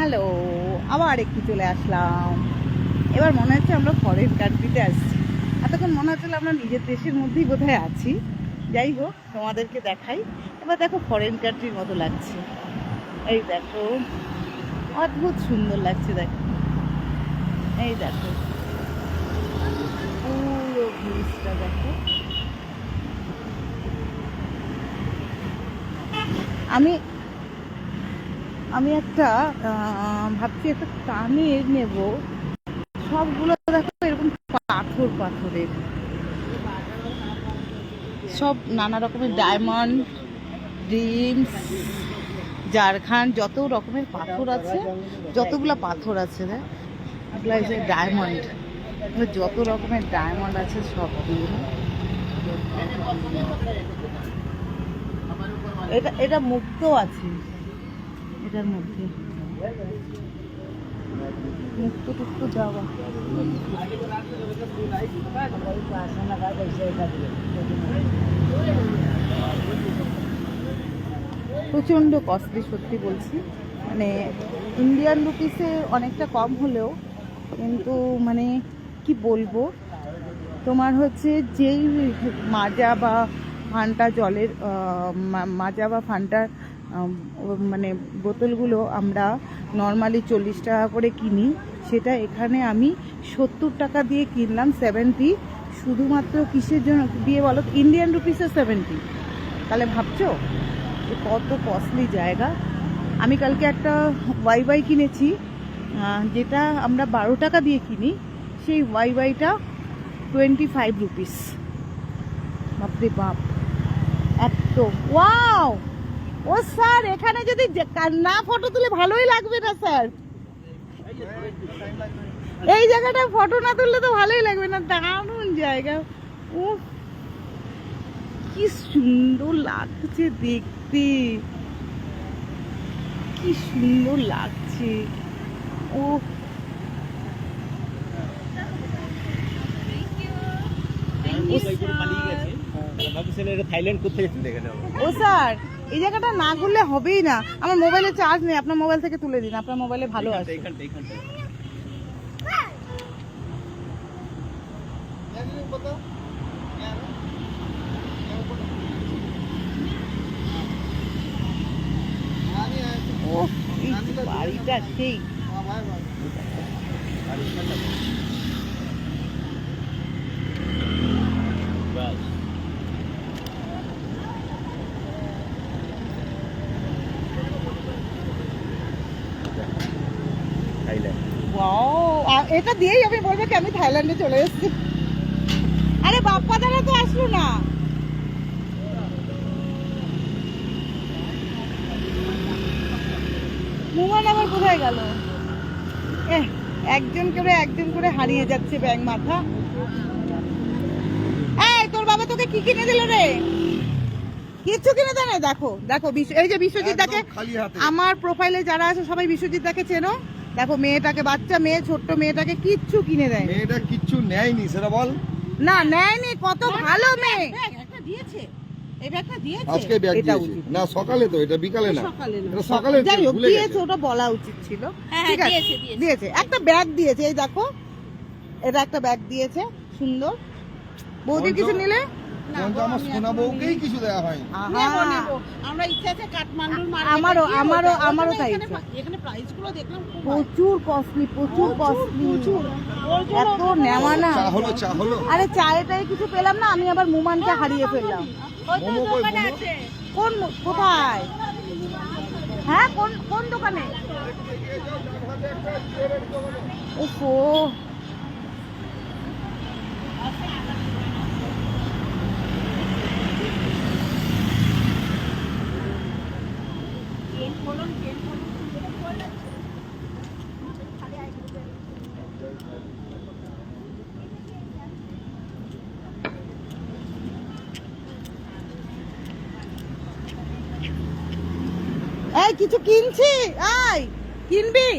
Hello, আবার একটু চলে আসলাম। এবার মনে হচ্ছে আমরা ফরেন কান্ট্রিতে আসছি এতক্ষণ মনে হচ্ছিল আমরা নিজের দেশের মধ্যেই বোধহয় আছি। যাই হোক, তোমাদেরকে দেখাই। এবার দেখো ফরেন কান্ট্রির মতো লাগছে। এই দেখো, অদ্ভুত সুন্দর লাগছে দেখো। এই দেখো। পুরো ভিউজটা দেখো। আমি আমি একটা ভাবছি একটা কানের নেব। সবগুলো দেখো এরকম পাথর, পাথরের। সব নানা রকমের ডায়মন্ড ড্রিমস ঝাড়খণ্ড যত রকমের পাথর আছে, যতগুলো পাথর আছে এগুলো হচ্ছে ডায়মন্ড যত রকমের ডায়মন্ড আছে সব এটা এটা মুক্ত আছে। এটার মধ্যে। টুক্ত যাওয়া। প্রচণ্ড কস্টলি সত্যি বলছি। মানে ইন্ডিয়ান রুপিসে অনেকটা কম হলেও, কিন্তু মানে কি বলব, তোমার হচ্ছে যেই মাজা বা ফান্টা জলের মাজা বা ও- মানে বোতলগুলো আমরা নর্মালি চল্লিশ টাকা করে কিনি, সেটা এখানে আমি সত্তর টাকা দিয়ে কিনলাম সেভেন্টি শুধুমাত্র কিসের জন্য দিয়ে বলো ইন্ডিয়ান রুপিসে সেভেন্টি তাহলে ভাবছ যে কত কস্টলি জায়গা। আমি কালকে একটা ওয়াই ওয়াই কিনেছি যেটা আমরা বারো টাকা দিয়ে কিনি, সেই ওয়াই ওয়াইটা টোয়েন্টি ফাইভ রুপিস বাপরে বাপ, এত ওয়াও ও স্যার, এখানে যদি না ফটো তুলে ভালোই লাগবে না, স্যার। এই জায়গাটা ফটো না তুললে তো ভালোই লাগবে না, দারুণ জায়গা। ও, কি সুন্দর লাগছে দেখতে। কি সুন্দর লাগছে। ও থাইল্যান্ড কোথায় দেখে নেব ও স্যার এই জায়গাটা না ঘুরলে হবেই না। আমার মোবাইলে চার্জ নেই আপনার মোবাইল থেকে তুলে দিন আপনার মোবাইলে ভালো আছে। বাড়িটা সেই বাস থাইল্যান্ড ওয়াও আ- এটা দিয়েই আমি বলব কি আমি থাইল্যান্ডে চলে এসেছি। আরে বাপ্পা দাদা তো আসলো না। আবার কোথায় গেল? একজন করে একজন করে হারিয়ে যাচ্ছে ব্যাং মাথা। এই তোর বাবা তোকে কি কিনে দিল রে? কিচ্ছু কিনে দেয় না দেখো দেখো এই যে বিশ্বজিৎ দাকে আমার প্রোফাইলে যারা আছে সবাই বিশ্বজিৎ দাকে চেনো। দেখো মেয়েটাকে বাচ্চা মেয়ে ছোট্ট মেয়েটাকে কিচ্ছু কিনে দেয় মেয়েটা কিচ্ছু নেয়নি সেটা বল। না নেয়নি কত ভালো মেয়ে। দিয়েছে। দিয়েছে। আজকে ব্যাগ দিয়েছে। না সকালে তো এটা বিকালে না। সকালে সকালে যাই হোক দিয়েছে ওটা বলা উচিত ছিল। হ্যাঁ, ঠিক আছে দিয়েছে, দিয়েছে। দিয়েছে। একটা ব্যাগ দিয়েছে এই দেখো এটা একটা ব্যাগ দিয়েছে সুন্দর। বৌদির কিছু নিলে? বরঞ্চ আমার সোনা বউকেই কিছু দেওয়া হয়নি। আমরা ইচ্ছা কাঠমান্ডুর আমারও আমারও আমারও তাই এখানে ইচ্ছা। এখানে প্রাইসগুলো দেখলাম প্রচুর কস্টলি প্রচুর কস্টলি এত নেওয়া না হলো চা হলো। আরে চায়েটাই কিছু পেলাম না আমি আবার মুমানকে হারিয়ে ফেললাম। কোন কোথায়? হ্যাঁ কোন কোন দোকানে? ওফো এই কিছু কিনছি? আই কিনবি?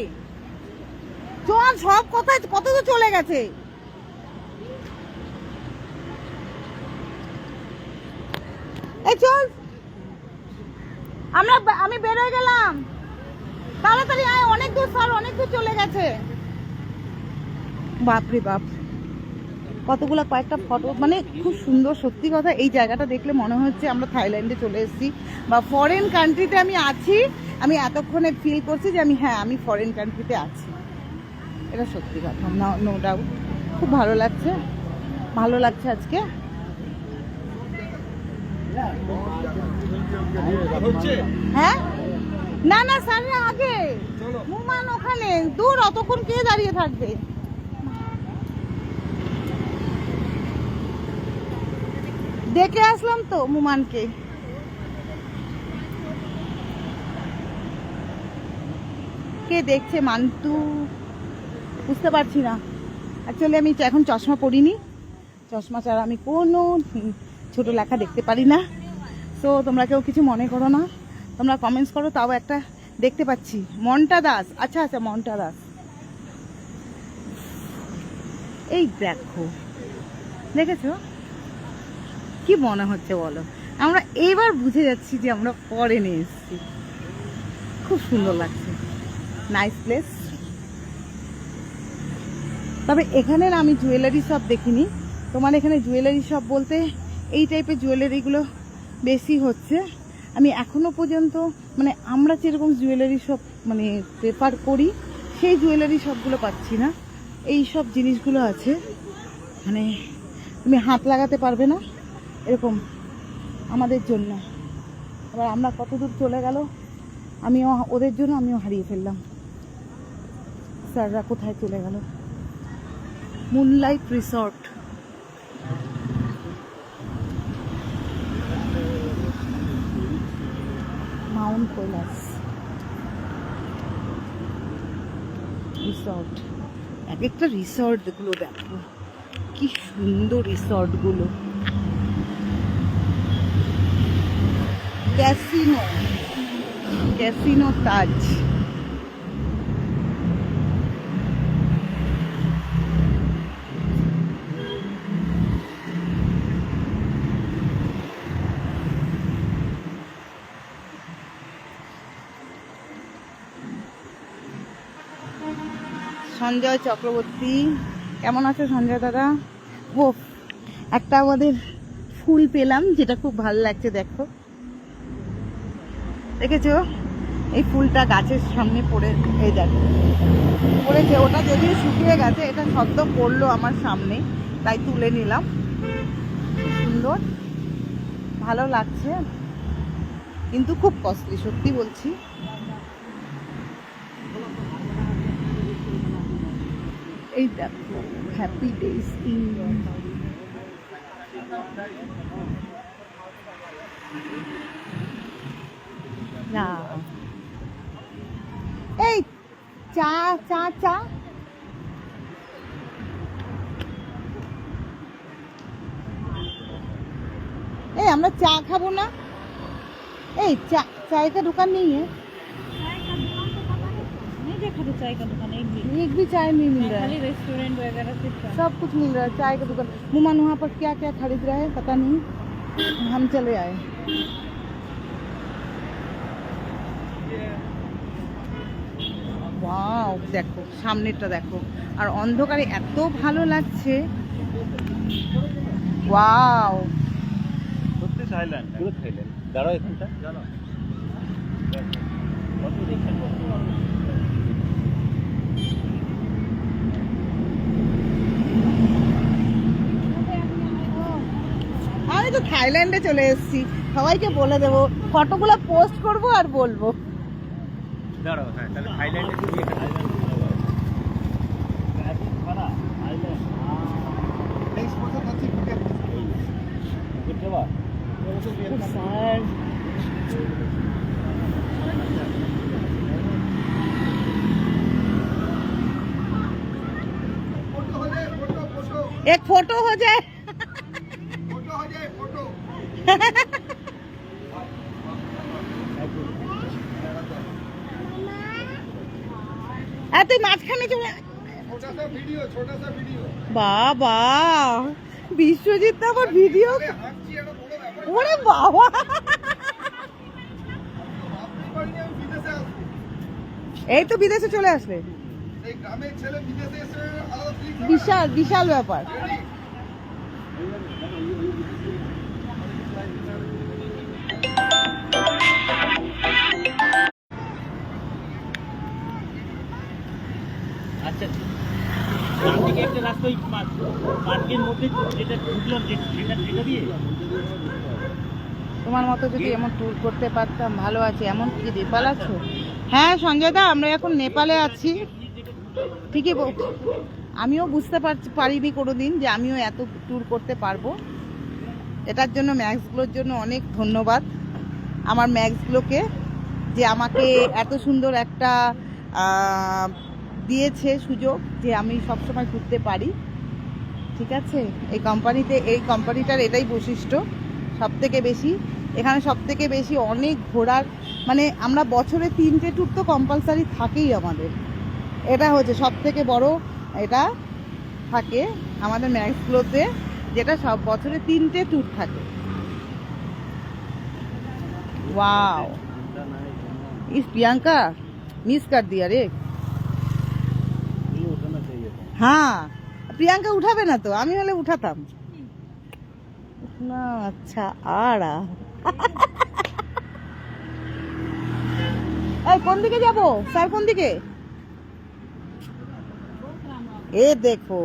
চল, সব কোথায় কত তো চলে গেছে? এই, চল। আমরা আমি বেরোয় গেলাম। তাড়াতাড়ি আয়, অনেক দূর সর অনেক দূর চলে গেছে। বাপরে বাপ। কতগুলো কয়েকটা ফটো মানে খুব সুন্দর সত্যি কথা এই জায়গাটা দেখলে মনে হচ্ছে আমরা থাইল্যান্ডে চলে এসেছি। বা ফরেন কান্ট্রিতে আমি আছি আমি এতক্ষণে ফিল করছি যে আমি হ্যাঁ আমি ফরেন কান্ট্রিতে আছি। এটা সত্যি কথা নো ডাউট খুব ভালো লাগছে ভালো লাগছে আজকে। হ্যাঁ? না না স্যার আগে। মুমান ওখানে দূর অতক্ষণ কে দাঁড়িয়ে থাকবে? দেখে আসলাম তো মুমানকে। কে দেখছে মান্তু বুঝতে পারছি না। অ্যাকচুয়ালি আমি এখন চশমা পরিনি। চশমা ছাড়া আমি কোনো ছোট লেখা দেখতে পারি না। তো তোমরা কেউ কিছু মনে করো না। তোমরা কমেন্টস করো, তাও একটা দেখতে পাচ্ছি। মন্টা দাস। আচ্ছা আচ্ছা মন্টা দাস। এই দেখো। দেখেছ? কি মনে হচ্ছে বলো? আমরা এবার বুঝে যাচ্ছি যে আমরা ফরেনে এসেছি। খুব সুন্দর লাগছে। নাইস প্লেস তবে এখানে আমি জুয়েলারি শপ দেখিনি। তোমার এখানে জুয়েলারি শপ বলতে এই টাইপের জুয়েলারিগুলো বেশি হচ্ছে। আমি এখনও পর্যন্ত মানে আমরা যেরকম জুয়েলারি শপ মানে প্রেফার করি, সেই জুয়েলারি শপগুলো পাচ্ছি না। এই সব জিনিসগুলো আছে। মানে তুমি হাত লাগাতে পারবে না। এরকম আমাদের জন্য। এবার আমরা কত দূর চলে গেল, আমিও ওদের জন্য আমিও হারিয়ে ফেললাম। স্যাররা কোথায় চলে গেল? Moonlight resort mount Kailash resort এক একটা রিসর্টগুলো দেখো, কি সুন্দর রিসর্টগুলো ক্যাসিনো। ক্যাসিনো তাজ। সঞ্জয় চক্রবর্তী, কেমন আছে সঞ্জয় দাদা? ও একটা আমাদের ফুল পেলাম, যেটা খুব ভালো লাগছে, দেখো। দেখেছ? এই ফুলটা গাছের সামনে পড়ে, এই দেখো। পড়েছে। ওটা যদিও শুকিয়ে গেছে, এটা সদ্য পড়ল আমার সামনে, তাই তুলে নিলাম। সুন্দর। ভালো লাগছে। কিন্তু খুব কস্টলি সত্যি বলছি। এই দেখো হ্যাপি ডেজ ইন না এই চা চা চা এই আমরা চা খাবো না এই চা चाय का दुकान नहीं है नहीं देखा तो चाय का दुकान एक भी एक भी चाय नहीं मिल रहा खाली है रेस्टोरेंट वगैरह सिर्फ चाय। सब कुछ मिल रहा है चाय का दुकान मुमान वहाँ पर क्या क्या खरीद रहा है पता नहीं हम चले आए ওয়াও দেখো সামনেরটা দেখো। আর অন্ধকারে এত ভালো লাগছে। ওয়াও। সত্যি থাইল্যান্ড পুরো থাইল্যান্ড দাঁড়াও এখানটা। কত আমি তো থাইল্যান্ডে চলে এসেছি। সবাইকে বলে দেবো ফটোগুলো পোস্ট করব আর বলব। দাঁড়াও হ্যাঁ তাহলে থাইল্যান্ডে তুমি এখানে Next বছর যাচ্ছি ক্রিকেট করতে পার স্যার फोटो हो जाए फोटो फोटो एक फोटो हो जाए फोटो हो जाए फोटो আর মাঝখানে চলে বাবা বিশ্বজিৎ না আমার ভিডিও ওরে বাবা। এই তো বিদেশে চলে আসবে। বিশাল বিশাল ব্যাপার। পার্কের মধ্যে যেটা ঢুকলাম যে- যেটা যেটা দিয়ে? তোমার মতো যদি এমন ট্যুর করতে পারতাম ভালো আছে। এমন কি নেপাল আছো? হ্যাঁ সঞ্জয় দা আমরা এখন নেপালে আছি। ঠিকই আমিও বুঝতে পারছি পারিনি কোনোদিন যে আমিও এত ট্যুর করতে পারব। এটার জন্য ম্যাক্সগুলোর জন্য অনেক ধন্যবাদ। আমার ম্যাক্সগুলোকে যে আমাকে এত সুন্দর একটা দিয়েছে সুযোগ যে আমি সবসময় ঘুরতে পারি। ঠিক আছে? এই কোম্পানিতে এই কোম্পানিটার এটাই বৈশিষ্ট্য সব থেকে বেশি। এখানে সব থেকে বেশি অনেক ঘোরার মানে আমরা বছরে তিনটে ট্যুর তো কম্পালসারি থাকেই আমাদের। এটা হচ্ছে সব থেকে বড় এটা থাকে আমাদের ম্যাক্সগুলোতে যেটা সব বছরে তিনটে ট্যুর থাকে। ওয়াও ইস প্রিয়াঙ্কা মিস কার দিয়া রে হ্যাঁ। প্রিয়াঙ্কা উঠাবে না তো? আমি হলে উঠাতাম। না আচ্ছা আর কোন দিকে যাব? স্যার, কোন দিকে? এ দেখো।